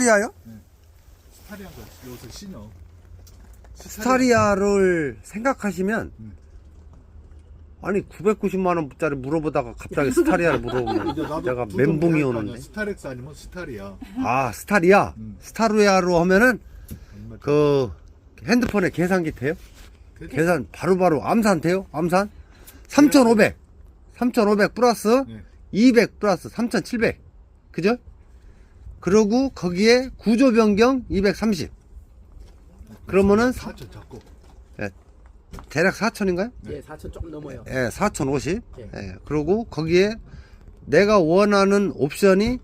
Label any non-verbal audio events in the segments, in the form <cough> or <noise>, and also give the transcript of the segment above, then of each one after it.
스타리아요? 스타리아가 요새 신형. 스타리아를 생각하시면 음. 아니 990만 원짜리 물어보다가 갑자기 스타리아를 물어보면 내가 멘붕이. 오는데 스타렉스 아니면 스타리아. 아 스타리아 음. 스타리아로 하면은 그 핸드폰에 계산기 돼요? 그 계산 바로 바로 암산 돼요? 암산 3,500 3,500 플러스 네. 200 플러스 3,700 그죠? 그러고 거기에 구조 변경 230 그러면은 4천 잡고. 대략 4,000인가요? 예, 4천 조금 넘어요. 예, 4,050. 예. 예, 그리고 거기에 내가 원하는 옵션이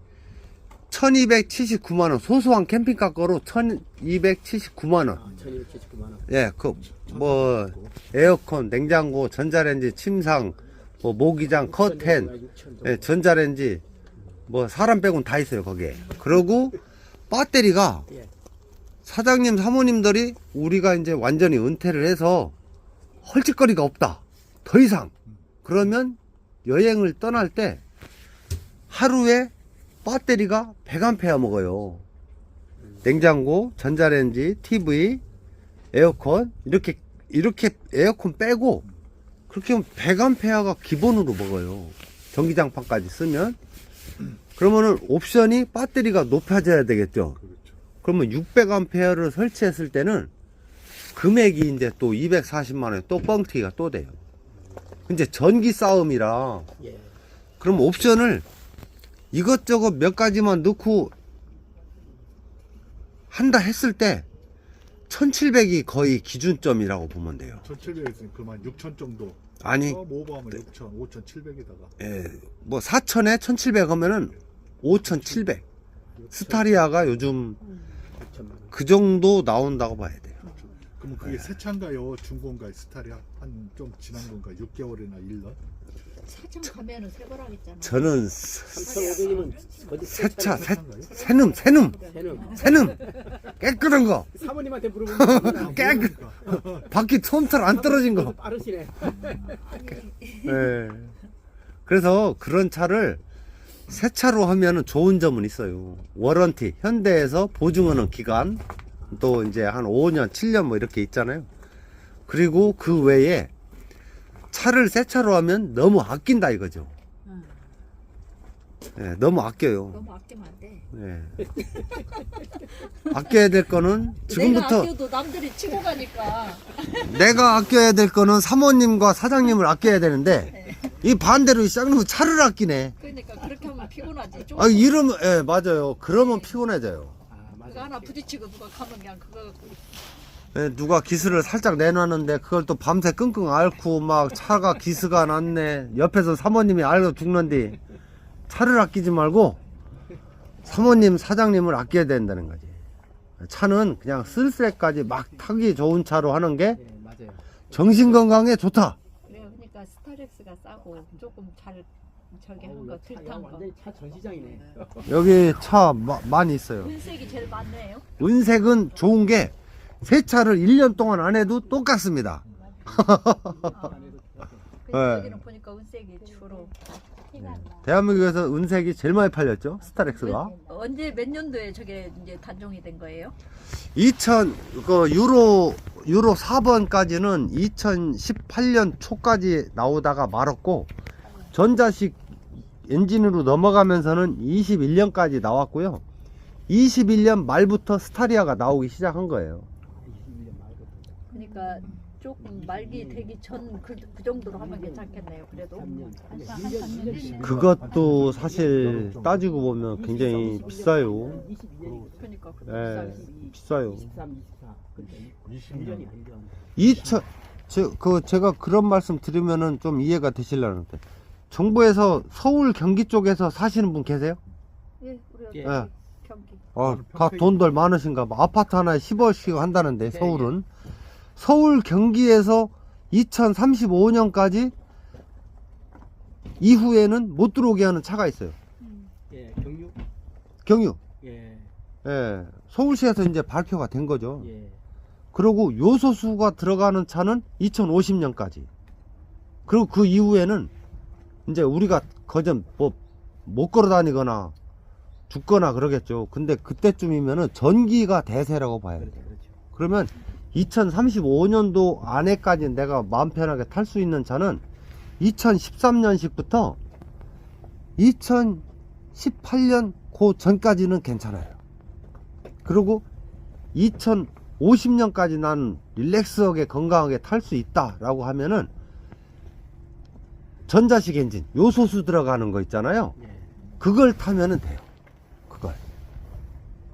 1279만 원. 소소한 캠핑카 거로 1279만 원. 아, 1,279만 원. 예, 그, 뭐, 에어컨, 냉장고, 전자레인지, 침상, 뭐, 모기장, 커튼, 6천 예, 전자레인지, 뭐, 사람 빼곤 다 있어요, 거기에. 그리고 배터리가 예. 사장님, 사모님들이 우리가 이제 완전히 은퇴를 해서 헐짓거리가 없다. 더 이상. 그러면 여행을 떠날 때 하루에 배터리가 100A 먹어요. 냉장고, 전자레인지, TV, 에어컨, 이렇게, 이렇게 에어컨 빼고 그렇게 하면 100A가 기본으로 먹어요. 전기장판까지 쓰면. 그러면은 옵션이 배터리가 높아져야 되겠죠. 그렇죠. 그러면 600A를 설치했을 때는 금액이 이제 또 240만 원에 또 뻥튀기가 또 돼요. 이제 전기 싸움이라 예. 그럼 옵션을 이것저것 몇 가지만 넣고 한다 했을 때 1700이 거의 기준점이라고 보면 돼요. 1,700에서 그만 6천 정도. 아니, 오버하면 6천, 5,700에다가. 예, 뭐 4000에 1700 하면은 5700. 스타리아가 요즘 6천만 원. 그 정도 나온다고 봐야 돼요. 그러면 그게 새 차인가요? 중고인가요? 스타리아 한 좀 지난 건가? 6개월이나 1년? 사정 가면은 새 거라겠잖아. 저는 3,500이면 어디 세차, 새? 새놈, 새놈, 새는 새놈. 깨끗한 거. 사모님한테 물어보면 <laughs> 깨끗. 바퀴 솜털 안 떨어진 거. 빠르시네. 예. 그래서 그런 차를 새 차로 하면은 좋은 점은 있어요. 워런티, 현대에서 보증하는 기간, 또 이제 한 5년, 7년 뭐 이렇게 있잖아요. 그리고 그 외에 차를 새 차로 하면 너무 아낀다 이거죠. 응. 예, 너무 아껴요. 너무 아끼면 안 돼. 예. 아껴야 될 거는 내가 지금부터 아껴도 남들이 치고 가니까. 내가 아껴야 될 거는 사모님과 사장님을 아껴야 되는데 이 반대로 이 쌍놈은 차를 아끼네. 그러니까 그렇게 하면 피곤하지. 좀 아 이러면 예 맞아요. 그러면 피곤해져요. 아, 그거. 하나 부딪히고 누가 가면 그냥 그거 누가 기스를 살짝 내놨는데 그걸 또 밤새 끙끙 앓고 막 차가 기스가 났네. 옆에서 사모님이 알고 죽는데 차를 아끼지 말고 사모님 사장님을 아껴야 된다는 거지. 차는 그냥 쓸쓸해까지 막 타기 좋은 차로 하는 게 예, 맞아요. 정신 건강에 좋다. 그래 그러니까 스타렉스가 싸고 조금 잘 저기 어우, 한거 차, 야, 들탄 거. 완전히 차 전시장이네. 여기 차 마- 많이 있어요. 은색이 제일 많네요. 은색은 좋은 게 새 차를 1년 동안 안 해도 똑같습니다. 아, 그 네. 여기는 보니까 은색이 주로. 대한민국에서 은색이 제일 많이 팔렸죠. 스타렉스가. 언제 몇 년도에 저게 이제 단종이 된 거예요? 2000, 그, 유로, 유로 4번까지는 2018년 초까지 나오다가 말았고, 전자식 엔진으로 넘어가면서는 21년까지 나왔고요. 21년 말부터 스타리아가 나오기 시작한 거예요. 21년 말부터. 그러니까 조금 말기 되기 전그그 정도로 하면 괜찮겠네요. 그래도 3년. 1년, 1년 그것도 사실 따지고 보면 굉장히 비싸요. 22년이 그러니까 그 예. 비싸요. 23, 24. 근데 20년. 1년이 아니죠. 2000, 제, 그, 제가 그런 말씀 드리면은 좀 이해가 되실라는데. 정부에서 서울 경기 쪽에서 사시는 분 계세요? 예, 우리가 예. 예. 경기. 어, 다 돈들 많으신가 봐. 아파트 하나에 10억씩 한다는데, 서울은. 서울 경기에서 2035년까지 이후에는 못 들어오게 하는 차가 있어요. 예, 경유. 경유. 예, 예. 서울시에서 이제 발표가 된 거죠. 예. 그리고 요소수가 들어가는 차는 2050년까지. 그리고 그 이후에는 이제 우리가 거점 뭐못 걸어 다니거나 죽거나 그러겠죠. 근데 그때쯤이면은 전기가 대세라고 봐야 돼요. 그렇죠. 그렇죠. 그러면 2035년도 안에까지 내가 마음 편하게 탈 수 있는 차는 2013년식부터 2018년 그 전까지는 괜찮아요. 그리고 2050년까지 난 릴렉스하게 건강하게 탈 수 있다 라고 하면은 전자식 엔진 요소수 들어가는 거 있잖아요. 예. 그걸 타면은 돼요. 그걸.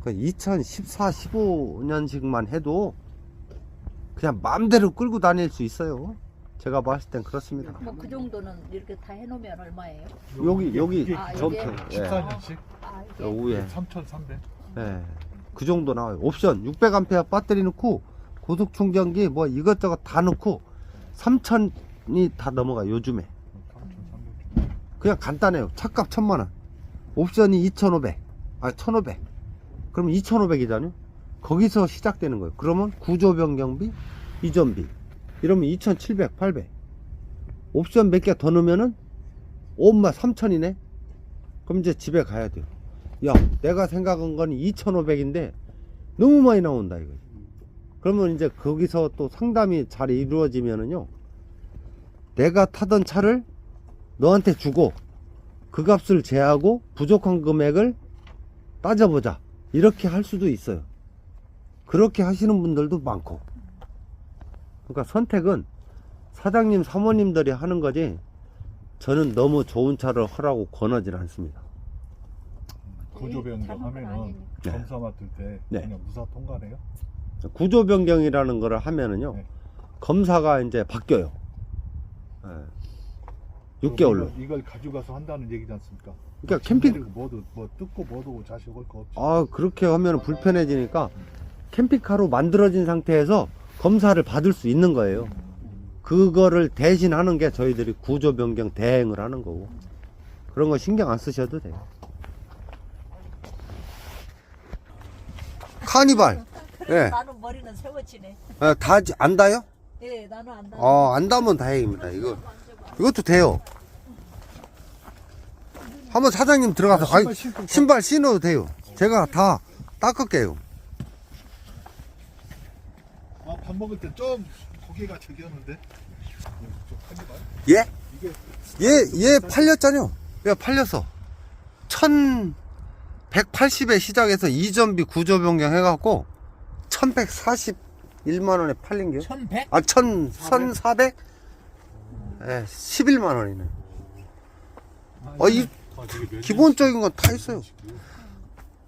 그 2014, 15년식만 해도 그냥 마음대로 끌고 다닐 수 있어요. 제가 봤을 땐 그렇습니다. 뭐 그 정도는 이렇게 다 해놓으면 얼마예요? 여기 여기 이게 아, 저부터 이게? 예. 14년씩 아저 이게 위에 3,300. 예. 그 정도 나와요. 옵션 600A 배터리 넣고 고속 충전기 뭐 이것저것 다 넣고 3,000이 다 넘어가 요 요즘에. 3,300. 그냥 간단해요. 차값 천만 원. 옵션이 2,500. 아, 1,500. 그럼 2,500이잖아요. 거기서 시작되는 거예요. 그러면 구조 변경비, 이전비. 이러면 2,700, 800. 옵션 몇 개 더 넣으면은 엄마 3,000이네. 그럼 이제 집에 가야 돼요. 야, 내가 생각한 건 2,500인데 너무 많이 나온다 이거. 그러면 이제 거기서 또 상담이 잘 이루어지면은요. 내가 타던 차를 너한테 주고 그 값을 제하고 부족한 금액을 따져보자 이렇게 할 수도 있어요 그렇게 하시는 분들도 많고 그러니까 선택은 사장님 사모님들이 하는 거지 저는 너무 좋은 차를 하라고 권하지 않습니다 구조 변경 잘못은 하면은. 네. 검사 맡을 때 네. 그냥 무사 통과네요. 구조 변경이라는 거를 하면은요 네. 검사가 이제 바뀌어요 예. 6개월로 이걸, 이걸 가져가서 한다는 얘기지 않습니까? 그러니까 캠핑 뭐도 뭐 뜯고 뭐도 자식 올거 없이. 아 그렇게 하면 불편해지니까 캠핑카로 만들어진 상태에서 검사를 받을 수 있는 거예요. 그거를 대신 하는 게 저희들이 구조 변경 대행을 하는 거고 그런 거 신경 안 쓰셔도 돼요. 카니발 예. 나는 머리는 세워지네. 아, 다 지- 안다요? 예, 나는 안 다. 어 안다면 다행입니다. 이거 이것도 돼요. 한번 사장님 들어가서 신고 신발 신어도 돼요. 제가 다 닦을게요. 아, 밥 먹을 때 좀 고개가 저기였는데. 예? 이게 얘, 얘 팔렸잖요. 얘 팔렸어. 1180에 시작해서 이전비 구조 변경 해갖고 1141만원에 팔린겨. 1100? 아, 1 1400? 예, 11만원이네. 어, 이, 아, 기본적인 건 다 있어요.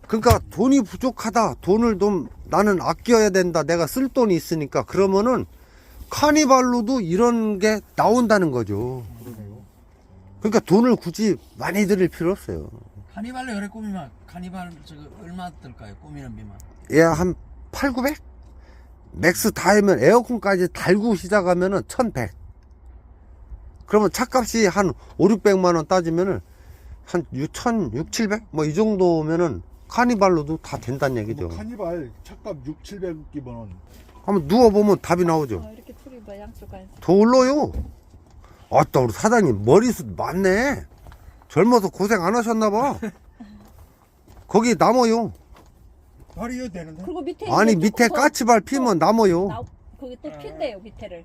그러니까 돈이 부족하다. 돈을 좀 나는 아껴야 된다. 내가 쓸 돈이 있으니까. 그러면은 카니발로도 이런 게 나온다는 거죠. 그러니까 돈을 굳이 많이 들일 필요 없어요. 카니발로 열에 꾸미면 카니발 얼마 들까요? 꾸미는 비만. 얘한 8, 900? 맥스 다 하면 에어컨까지 달고 시작하면은 1100. 그러면 차값이 한 5, 600만 원 따지면은 한 6, 6, 700? 뭐 이 정도면은 카니발로도 다 된다는 얘기죠. 뭐 카니발 차값 6, 700이면 한번 누워보면 답이 나오죠. 어, 이렇게 풀이 뭐 양쪽 안. 더 올라요. 아따, 우리 사장님 머리숱 많네. 젊어서 고생 안 하셨나봐. <laughs> 거기 남어요. 발이 되는데? 그리고 밑에 아니, 밑에 조금 더 까치발 피면 남어요. 나, 거기 또 핀대요 밑에를.